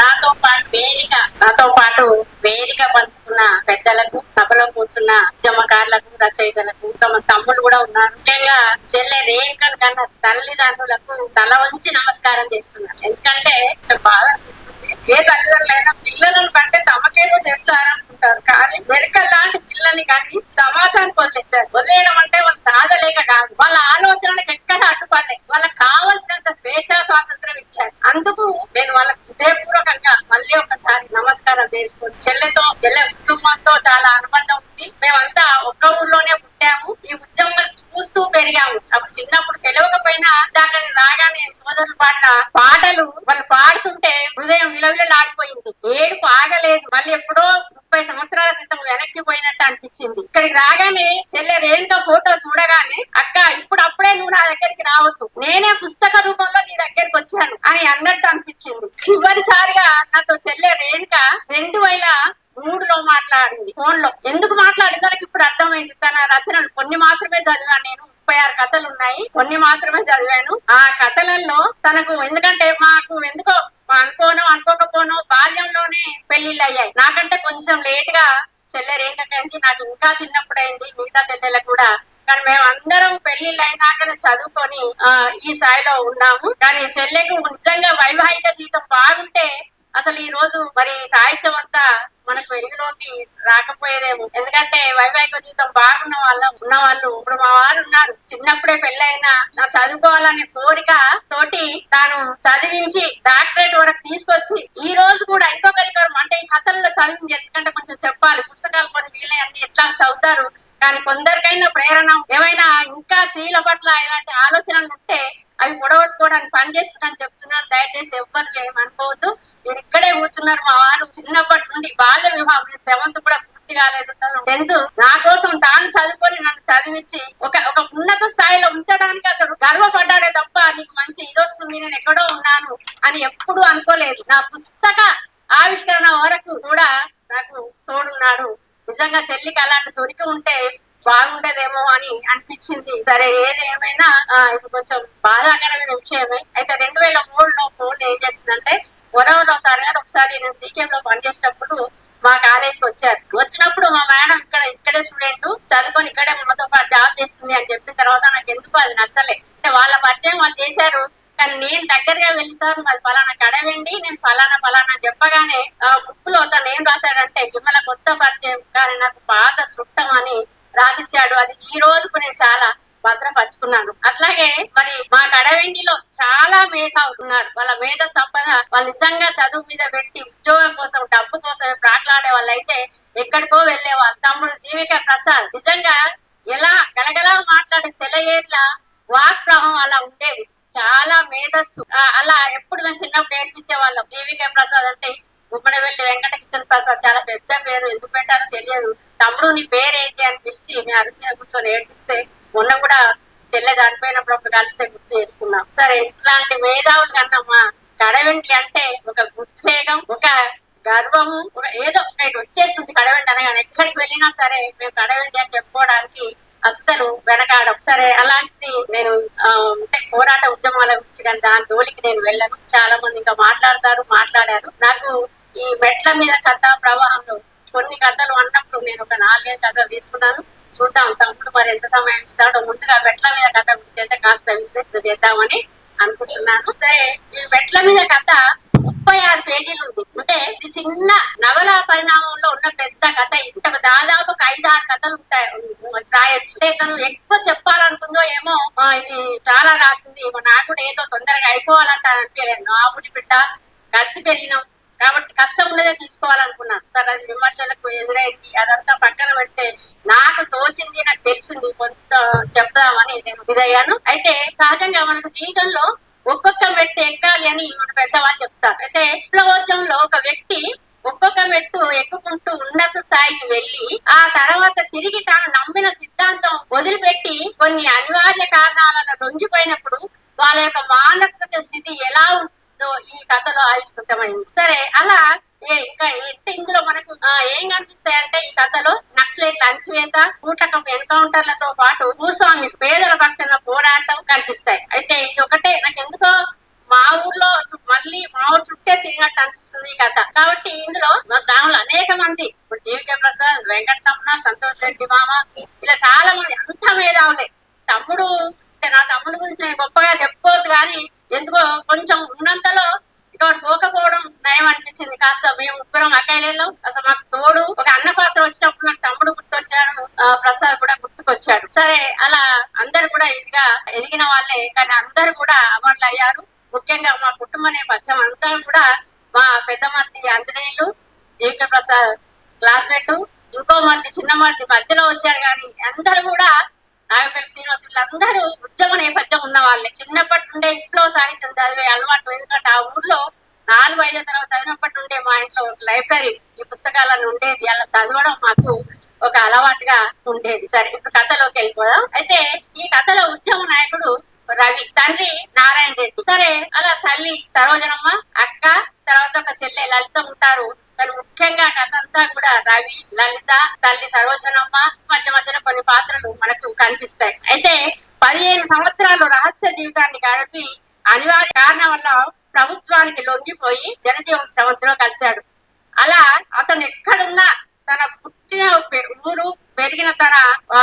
నాతో పాటు వేదిక నాతో పాటు వేదిక పంచుకున్న పెద్దలకు సభలో కూర్చున్న ఉద్యమకారులకు రచయితలకు తమ తమ్ముడు కూడా ఉన్నారు. ముఖ్యంగా చెల్లె రేణుకన్ కన్నా తల్లిదండ్రులకు తల వంచి నమస్కారం చేస్తున్నారు. ఎందుకంటే బాధ అనిపిస్తుంది. ఏ తల్లిదండ్రులైనా పిల్లలను కంటే తమకేదో తెస్తారనుకుంటారు కానీ మెరకల్ లాంటి పిల్లల్ని కానీ సమాధానం వదిలేశారు వదిలేయడం అంటే వాళ్ళు సాధలేక కాదు. వాళ్ళ ఆలోచనలకు ఎక్కడ అడ్డుపడలేదు. వాళ్ళకి కావలసినంత స్వేచ్ఛ స్వాతంత్రం ఇచ్చారు. అందుకు నేను వాళ్ళకు హృదయపూర్వకంగా మళ్ళీ ఒకసారి నమస్కారం చేసుకుని చెల్లెతో చెల్లె కుటుంబంతో చాలా అనుబంధం ఉంది. మేమంతా ఒక్క ఊర్లోనే పుట్టాము. ఈ ఉద్యమం చూస్తూ పెరిగాము. అప్పుడు చిన్నప్పుడు తెలియకపోయినా దాకా రాగానే సోదరులు పాడిన పాటలు వాళ్ళు పాడుతుంటే హృదయం విలవిలలాడిపోయింది. ఏడుపు ఆగలేదు. మళ్ళీ ఎప్పుడో ముప్పై సంవత్సరాల క్రితం వెనక్కి పోయినట్టు అనిపించింది. ఇక్కడికి రాగానే చెల్లె రేణుక ఫోటో చూడగానే అక్క ఇప్పుడు అప్పుడే నువ్వు నా దగ్గరికి రావద్దు. నేనే పుస్తక రూపంలో నీ దగ్గరికి వచ్చాను అని అన్నట్టు అనిపించింది. చివరిసారిగా నాతో చెల్లె రేణుక రెండు వేల మూడులో మాట్లాడింది ఫోన్లో ఎందుకు మాట్లాడిందో? నాకు ఇప్పుడు అర్థమైంది. తన రచనలు కొన్ని మాత్రమే చదివాను నేను. ముప్పై ఆరు కథలు ఉన్నాయి. కొన్ని మాత్రమే చదివాను. ఆ కథలలో తనకు ఎందుకంటే మాకు ఎందుకో అనుకోనో అనుకోకపోనో బాల్యంలోనే పెళ్ళిళ్ళు అయ్యాయి నాకంటే కొంచెం లేట్గా చెల్లె నాకు ఇంకా చిన్నప్పుడు అయింది మిగతా చెల్లెలకు కూడా. కానీ మేము అందరం పెళ్ళిళ్ళు అయినాకనే చదువుకొని ఈ స్థాయిలో ఉన్నాము. కానీ చెల్లెకు నిజంగా వైవాహిక జీవితం బాగుంటే అసలు ఈ రోజు మరి సాహిత్యం అంతా మనకు వెలుగులోకి రాకపోయేదేమో. ఎందుకంటే వైవాహిక జీవితం బాగున్న వాళ్ళ ఉన్న వాళ్ళు ఇప్పుడు మా వారు ఉన్నారు. చిన్నప్పుడే పెళ్ళైనా నా చదువుకోవాలనే కోరిక తోటి తాను చదివించి డాక్టరేట్ వరకు తీసుకొచ్చి ఈ రోజు కూడా ఇంకొకరికొకరు అంటే ఈ కథల్లో చదివింది. ఎందుకంటే కొంచెం చెప్పాలి పుస్తకాలు కొన్ని వీళ్ళే అన్ని ఎట్లా చదువుతారు? కానీ కొందరికైనా ప్రేరణ ఏమైనా ఇంకా స్త్రీల పట్ల ఇలాంటి ఆలోచనలు ఉంటే అవి పొడగొట్టుకోవడానికి పనిచేస్తుందని చెప్తున్నాను దయచేసి ఎవ్వరు ఏమనుకోవద్దు నేను ఇక్కడే కూర్చున్నారు. మా వారు చిన్నప్పటి నుండి బాల్య వివాహం సెవెంత్ కూడా పూర్తి కాలేదు టెన్త్ నా కోసం తాను చదువుకొని నన్ను చదివించి ఒక ఒక ఉన్నత స్థాయిలో ఉంచడానికి అతడు గర్వపడ్డాడే తప్ప నీకు మంచి ఇది వస్తుంది. నేను ఎక్కడో ఉన్నాను అని ఎప్పుడు అనుకోలేదు. నా పుస్తక ఆవిష్కరణ వరకు కూడా నాకు తోడున్నాడు. నిజంగా చెల్లికి అలాంటి దొరికి ఉంటే బాగుండేదేమో అని అనిపించింది. సరే ఏది ఏమైనా ఇది కొంచెం బాధాకరమైన విషయమే. అయితే రెండు వేల మూడులో ఫోన్ ఏం చేస్తుందంటే వరవలో సార్ గారు ఒకసారి నేను సీకేఎం లో పనిచేసినప్పుడు మా కాలేజీకి వచ్చారు. వచ్చినప్పుడు మా మేడం ఇక్కడ ఇక్కడే స్టూడెంట్ చదువుకొని ఇక్కడే మాతో పాటు జాబ్ చేస్తుంది అని చెప్పిన తర్వాత నాకు ఎందుకు అది నచ్చలే. అంటే వాళ్ళ పరిచయం వాళ్ళు చేశారు. కానీ నేను దగ్గరగా వెళ్ళి సార్ మరి ఫలానా కడవండి నేను ఫలానా ఫలానా చెప్పగానే ఆ బుక్లో తను ఏం రాశాడంటే విమల కొత్త పరిచయం కానీ నాకు పాత చుట్టం అని రాసిచ్చాడు. అది ఈ రోజుకు నేను చాలా భద్రపరుచుకున్నాను. అట్లాగే మరి మా కడవెండిలో చాలా మేధ ఉన్నారు. వాళ్ళ మేధ సంపద వాళ్ళు నిజంగా చదువు మీద పెట్టి ఉద్యోగం కోసం డబ్బు కోసం ప్రాట్లాడే వాళ్ళైతే ఎక్కడికో వెళ్ళేవాళ్ళు తమ్ముడు జీవిక ప్రసాద్ నిజంగా ఎలా గలగలా మాట్లాడే సెలయేట్ల వాక్ అలా ఉండేది. చాలా మేధస్సు. అలా ఎప్పుడు మేము చిన్నప్పుడు నేర్పించే వాళ్ళం జీవికే ప్రసాద్ అంటే గుమ్మడి వెళ్ళి వెంకటకృష్ణ ప్రసాద్ చాలా పెద్ద పేరు. ఎందుకు పెట్టారో తెలియదు. తమ్ముడు నీ పేరేంటి అని పిలిచి మీ అరుగు మీద కూర్చొని నేర్పిస్తే మొన్న కూడా చెల్లె దాటిపోయినప్పుడు అప్పుడు కలిసే గుర్తు చేసుకున్నాం. సరే ఇట్లాంటి మేధావులు కన్నా మా కడవెంటి అంటే ఒక ఉద్వేగం ఒక గర్వము ఏదో మీకు వచ్చేస్తుంది కడవెండి అనగానే. ఎక్కడికి వెళ్ళినా సరే మేము కడవెండి అని చెప్పుకోవడానికి అస్సలు వెనకాడ సరే అలాంటిది నేను అంటే పోరాట ఉద్యమాల గురించి కానీ దాని జోలికి నేను వెళ్ళను. చాలా మంది ఇంకా మాట్లాడతారు మాట్లాడారు. నాకు ఈ మెట్ల మీద కథ ప్రవాహంలో కొన్ని కథలు అన్నప్పుడు నేను ఒక నాలుగైదు కథలు తీసుకున్నాను. చూద్దాం తమ్ముడు మరి ఎంత సమయం ఇస్తాడో. ముందుగా మెట్ల మీద కథ గురించి అయితే కాస్త విశ్లేషణ చేద్దామని అనుకుంటున్నాను. ఈ మెట్ల మీద కథ ముప్పై ఆరు పేజీలు ఉంది. అంటే ఇది చిన్న నవల పరిణామంలో ఉన్న కథ ఇది దాదాపు ఐదు ఆరు కథలు ఉంటాయి. రాయచ్చు. రాయొచ్చు తను ఎక్కువ చెప్పాలనుకుందో ఏమో ఇది చాలా రాసింది. నాకు కూడా ఏదో తొందరగా అయిపోవాలంట అనిపించలేదు. ఆవుడి బిడ్డ కలిసి పెరిగినాం కాబట్టి కష్టం ఉన్నదే తీసుకోవాలనుకున్నాను. సార్ అది విమర్శలకు ఎదురైంది. అదంతా పక్కన పెడితే నాకు తోచింది నాకు తెలిసింది. కొంత చెప్దామని నేను ఇదయ్యాను అయితే సహజంగా మనకు జీవితంలో ఒక్కొక్క వ్యక్తి ఎక్కాలి అని మన పెద్దవాళ్ళు చెప్తారు. అయితే విప్లవోద్యమంలో ఒక వ్యక్తి ఒక్కొక్క మెట్టు ఎక్కుకుంటూ ఉన్నత స్థాయికి వెళ్ళి ఆ తర్వాత తిరిగి తాను నమ్మిన సిద్ధాంతం వదిలిపెట్టి కొన్ని అనివార్య కారణాలలో రొంగిపోయినప్పుడు వాళ్ళ యొక్క మానసిక స్థితి ఎలా ఉంటుందో ఈ కథలో ఆవిష్కృతమైంది. సరే అలా ఏ ఇంకా ఇందులో మనకు ఏం కనిపిస్తాయి అంటే ఈ కథలో నక్సలైట్ల అణచివేత కూటకం ఎన్కౌంటర్లతో పాటు భూస్వామి పేదల పక్షాన పోరాటం కనిపిస్తాయి. అయితే ఇది ఒకటే. నాకు ఎందుకో మా ఊర్లో మళ్ళీ మా ఊరు చుట్టే తిరిగినట్టు అనిపిస్తుంది ఈ కథ. కాబట్టి ఇందులో మా అనేక మంది ఇప్పుడు జీవికే ప్రసాద్ వెంకటరమణ సంతోష్ రెడ్డి మామ ఇలా చాలా మంది అంత మేధావులే. తమ్ముడు నా తమ్ముడు గురించి నేను గొప్పగా చెప్పుకోవద్దు కానీ ఎందుకో కొంచెం ఉన్నంతలో ఇక్కడ పోకపోవడం నయం అనిపించింది. కాస్త మేము ముగ్గురం అకాయలేలో అసలు మాకు తోడు ఒక అన్న పాత్ర వచ్చినప్పుడు నాకు తమ్ముడు గుర్తొచ్చాడు ఆ, ప్రసాద్ కూడా గుర్తుకొచ్చాడు. సరే అలా అందరు కూడా ఇదిగా ఎదిగిన వాళ్ళే కానీ అందరు కూడా అమరులు అయ్యారు ముఖ్యంగా మా కుటుంబ నేపథ్యం అంతా కూడా మా పెద్ద మంది ఆంజనేయులు జీవిక ప్రసాద్ క్లాస్మేట్ ఇంకో మంది చిన్న మంది మధ్యలో వచ్చారు కానీ అందరూ కూడా నాగపల్లి శ్రీనివాసులు అందరూ ఉద్యమ నేపథ్యం ఉన్న వాళ్ళే. చిన్నప్పటి నుండే ఇంట్లో సాహిత్యం చదివే అలవాటు ఎందుకంటే ఆ ఊర్లో నాలుగు ఐదో తర్వాత చదివినప్పటి నుండే మా ఇంట్లో ఒక లైబ్రరీ ఈ పుస్తకాలను ఉండేది. అలా చదవడం మాకు ఒక అలవాటుగా ఉండేది. సరే ఇప్పుడు కథలోకి వెళ్ళిపోదాం. అయితే ఈ కథలో ఉద్యమ నాయకుడు రవి తండ్రి నారాయణ రెడ్డి. సరే అలా తల్లి సరోజనమ్మ అక్క తర్వాత ఒక చెల్లె లలిత ఉంటారు. కానీ ముఖ్యంగా కథంతా కూడా రవి లలిత తల్లి సరోజనమ్మ మధ్య మధ్యలో కొన్ని పాత్రలు మనకు కనిపిస్తాయి. అయితే పదిహేను సంవత్సరాలు రహస్య జీవితాన్ని గడిపి అనివార్య కారణం వల్ల ప్రభుత్వానికి లొంగిపోయి జనజీవన సంవత్సరం కలిశాడు. అలా అతను ఎక్కడున్నా తన పుట్టిన ఊరు పెరిగిన తన ఆ,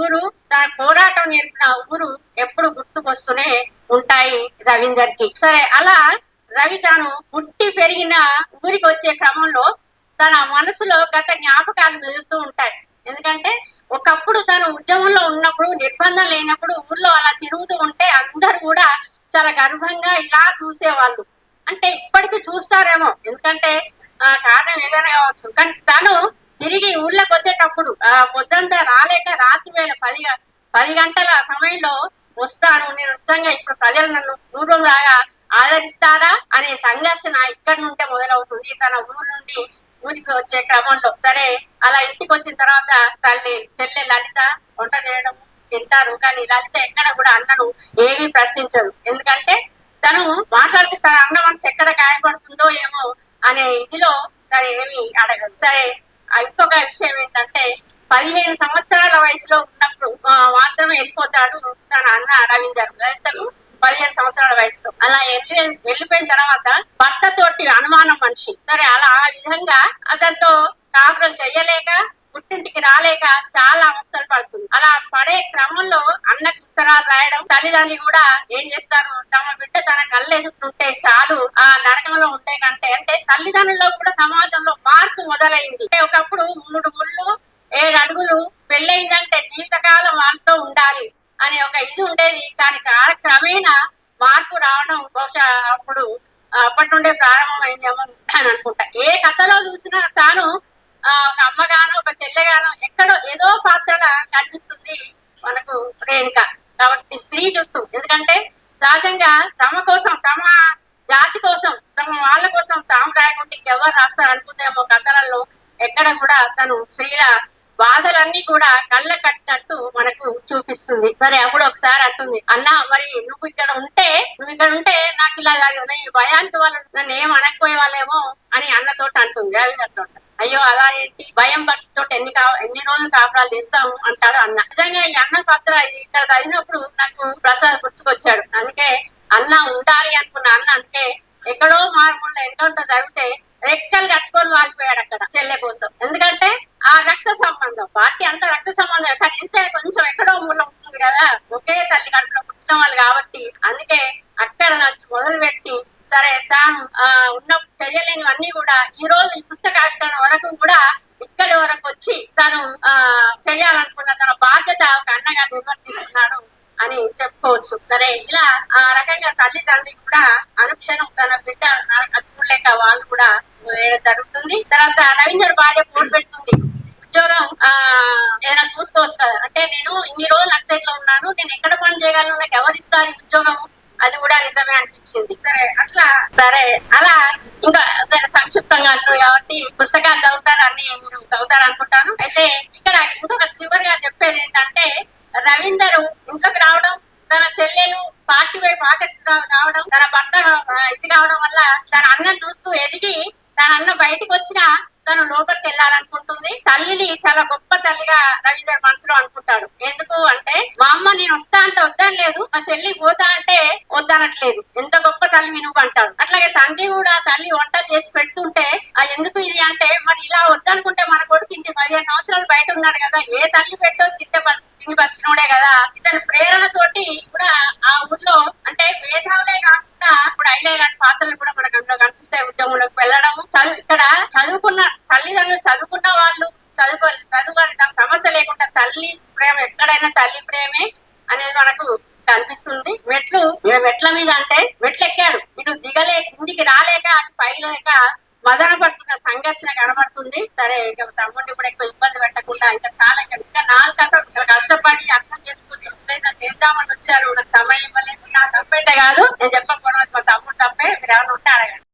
ఊరు తన పోరాటం నేర్పిన ఊరు ఎప్పుడు గుర్తుకొస్తూనే ఉంటాయి రవీందర్కి సరే అలా రవి తాను పుట్టి పెరిగిన ఊరికి వచ్చే క్రమంలో తన మనసులో గత జ్ఞాపకాలు మెదులుతూ ఉంటాయి. ఎందుకంటే ఒకప్పుడు తను ఉద్యమంలో ఉన్నప్పుడు నిర్బంధం లేనప్పుడు ఊర్లో అలా తిరుగుతూ ఉంటే అందరు కూడా చాలా గర్వంగా ఇలా చూసేవాళ్ళు. అంటే ఇప్పటికీ చూస్తారేమో. ఎందుకంటే ఆ కారణం ఏదైనా కావచ్చు. కానీ తను తిరిగి ఊళ్ళకి వచ్చేటప్పుడు ఆ పొద్దంతా రాలేక రాత్రి వేళ పది గ- పది గంటల సమయంలో వస్తాను. నేను నిజంగా ఇప్పుడు ప్రజలు నన్ను పూర్వంలాగా ఆదరిస్తారా అనే సంఘర్షణ ఇక్కడి నుండే మొదలవుతుంది. తన ఊరు నుండి ఊరికి వచ్చే క్రమంలో. సరే అలా ఇంటికి వచ్చిన తర్వాత తల్లి చెల్లె లలిత వంట చేయడం తింటారు. కానీ లలిత ఎక్కడ కూడా అన్నను ఏమీ ప్రశ్నించదు. ఎందుకంటే తను మాట్లాడితే తన అన్న మనసు ఎక్కడ గాయపడుతుందో ఏమో అనే ఇదిలో తను ఏమి అడగదు. సరే ఇంకొక విషయం ఏంటంటే పదిహేను సంవత్సరాల వయసులో ఉన్నప్పుడు మాత్రమే వెళ్ళిపోతాడు తన అన్న రవీందర్. లలితకు పదిహేను సంవత్సరాల వయసులో. అలా వెళ్ళి వెళ్ళిపోయిన తర్వాత భర్తతోటి అనుమానం మనిషి. సరే అలా ఆ విధంగా అతనితో కాపురం చెయ్యలేక పుట్టింటికి రాలేక చాలా అవస్థలు పడుతుంది. అలా పడే క్రమంలో అన్నకు ఉత్తరాలు రాయడం తల్లిదండ్రులు కూడా ఏం చేస్తారు? తమ బిడ్డ తన కళ్ళు ఎదుగుతుంటే చాలు ఆ నరకంలో ఉంటే కంటే. అంటే తల్లిదండ్రుల్లో కూడా సమాజంలో మార్పు మొదలైంది. ఒకప్పుడు మూడు ముళ్ళు ఏడు అడుగులు పెళ్ళయిందంటే జీవితకాలం వాళ్ళతో ఉండాలి అనే ఒక ఇది ఉండేది. కానీ కాలక్రమేణా మార్పు రావడం బహుశా అప్పుడు అప్పటి నుండే ప్రారంభమైందేమో అని అనుకుంటా. ఏ కథలో చూసినా తాను ఒక అమ్మగానో ఒక చెల్లెగానో ఎక్కడో ఏదో పాత్రలా కనిపిస్తుంది మనకు రేణుక కాబట్టి స్త్రీ జుట్టు. ఎందుకంటే సహజంగా తమ కోసం తమ జాతి కోసం తమ వాళ్ళ కోసం తాము రాయకుంటే ఎవరు రాస్తారు అనుకుందేమో కథలలో ఎక్కడ కూడా తను స్త్రీల బాధలన్నీ కూడా కళ్ళ కట్టినట్టు మనకు చూపిస్తుంది. సరే అప్పుడు ఒకసారి అంటుంది. అన్న మరి నువ్వు ఇక్కడ ఉంటే నువ్వు ఇక్కడ ఉంటే నాకు ఇలా ఈ భయానికి వాళ్ళు నన్ను ఏం అనకపోయే వాళ్ళేమో అని అన్నతోటి అంటుంది రవీంద్రతో అయ్యో అలా ఏంటి? భయం పట్టుతో ఎన్ని కా ఎన్ని రోజులు కాపురాలు చేస్తాము అంటాడు అన్న. నిజంగా ఈ అన్న పాత్ర ఇక్కడ చదివినప్పుడు నాకు ప్రసాద్ గుర్తుకొచ్చాడు. అందుకే అన్న ఉండాలి అనుకున్న అన్న అందుకే ఎక్కడో మారుమూల ఎన్కౌంటర్ జరిగితే రెక్కలు కట్టుకొని వాలిపోయాడు అక్కడ చెల్లె కోసం. ఎందుకంటే ఆ రక్త సంబంధం పార్టీ అంతా రక్త సంబంధం కానీ ఇంతే కొంచెం ఎక్కడో మూల ఉంటుంది కదా ఒకే తల్లి కడుపులో పుట్టిన వాళ్ళు కాబట్టి అందుకే అక్కడ నుంచి మొదలు పెట్టి సరే తాను ఆ తెలియలేనివన్నీ కూడా ఈ రోజు ఈ పుస్తకావిష్కరణ వరకు కూడా ఇక్కడి వరకు వచ్చి తను ఆ చేయాలనుకున్న తన బాధ్యత ఒక అన్నగా నిర్వర్తిస్తున్నాడు అని చెప్పుకోవచ్చు. సరే ఇలా ఆ రకంగా తల్లిదండ్రి కూడా అనుక్షణం తన బిడ్డ చూడలేక వాళ్ళు కూడా జరుగుతుంది. తర్వాత రవీంద్ర భార్య పోటీ పెడుతుంది. ఉద్యోగం ఆ ఏదైనా చూసుకోవచ్చు కదా? అంటే నేను ఇన్ని రోజులు అట్లయిట్లో ఉన్నాను. నేను ఎక్కడ పని చేయగలను? నాకు ఎవరు ఇస్తారు ఉద్యోగం అది కూడా నిజమే అనిపించింది. సరే అట్లా సరే అలా ఇంకా సరే సంక్షిప్తంగా అంటారు కాబట్టి పుస్తకాలు చదువుతారు అన్ని మీరు చదువుతారు అనుకుంటాను అయితే ఇక్కడ ఇంకొక చివరిగా చెప్పేది ఏంటంటే రవీందర్ ఇంట్లోకి రావడం తన చెల్లెలు పార్టీ వైపు ఆకర్షితురాలు కావడం తన భర్త ఇది కావడం వల్ల తన అన్నం చూస్తూ ఎదిగి తన అన్న బయటకు వచ్చిన తను లోపలికి వెళ్ళాలనుకుంటుంది. తల్లిని చాలా గొప్ప తల్లిగా రవీందర్ మనసులో అనుకుంటాడు. ఎందుకు అంటే మా అమ్మ నేను వస్తా అంటే వద్దనలేదు మా చెల్లి పోతా అంటే వద్దనట్లేదు. ఎంత గొప్ప తల్లి నువ్వు అంటాడు. అట్లాగే తండ్రి కూడా తల్లి వంటలు చేసి పెడుతుంటే ఆ ఎందుకు ఇది అంటే మరి ఇలా వద్దనుకుంటే మన కొడుకు ఇంటి పదిహేను సంవత్సరాలు బయట ఉన్నాడు కదా ఏ తల్లి పెట్టో తింటే తిని బతికినోడే కదా. ఇతని ప్రేరణతోటి కూడా ఆ ఊర్లో అంటే మేధావులే కాదు ఇప్పుడు లాంటి పాత్రలు కూడా మనకు అందులో కనిపిస్తాయి ఉద్యమంలోకి వెళ్ళడం చదువు ఇక్కడ చదువుకున్న తల్లిదండ్రులు చదువుకున్న వాళ్ళు చదువుకో చదువుకోవాలి. తమ సమస్య లేకుండా తల్లి ప్రేమ ఎక్కడైనా తల్లి ప్రేమే అనేది మనకు కనిపిస్తుంది. మెట్లు మెట్ల మీద అంటే మెట్లు ఎక్కాడు ఇటు దిగలే కిందికి రాలేక అటు పైలేక మదన పడుతున్న సంఘర్షణ కనబడుతుంది. సరే ఇక తమ్ముడిని కూడా ఎక్కువ ఇబ్బంది పెట్టకుండా ఇంకా చాలా ఇంకా ఇంకా నాలుగు కథలు కష్టపడి అర్థం చేసుకుని విశ్లేషణ చేద్దామని వచ్చారు. నాకు సమయం ఇవ్వలేదు. నా తప్పైతే కాదు. నేను చెప్పకపోవడం మా తమ్ముడు తప్పే. మీరు ఎవరు ఉంటే అడగండి.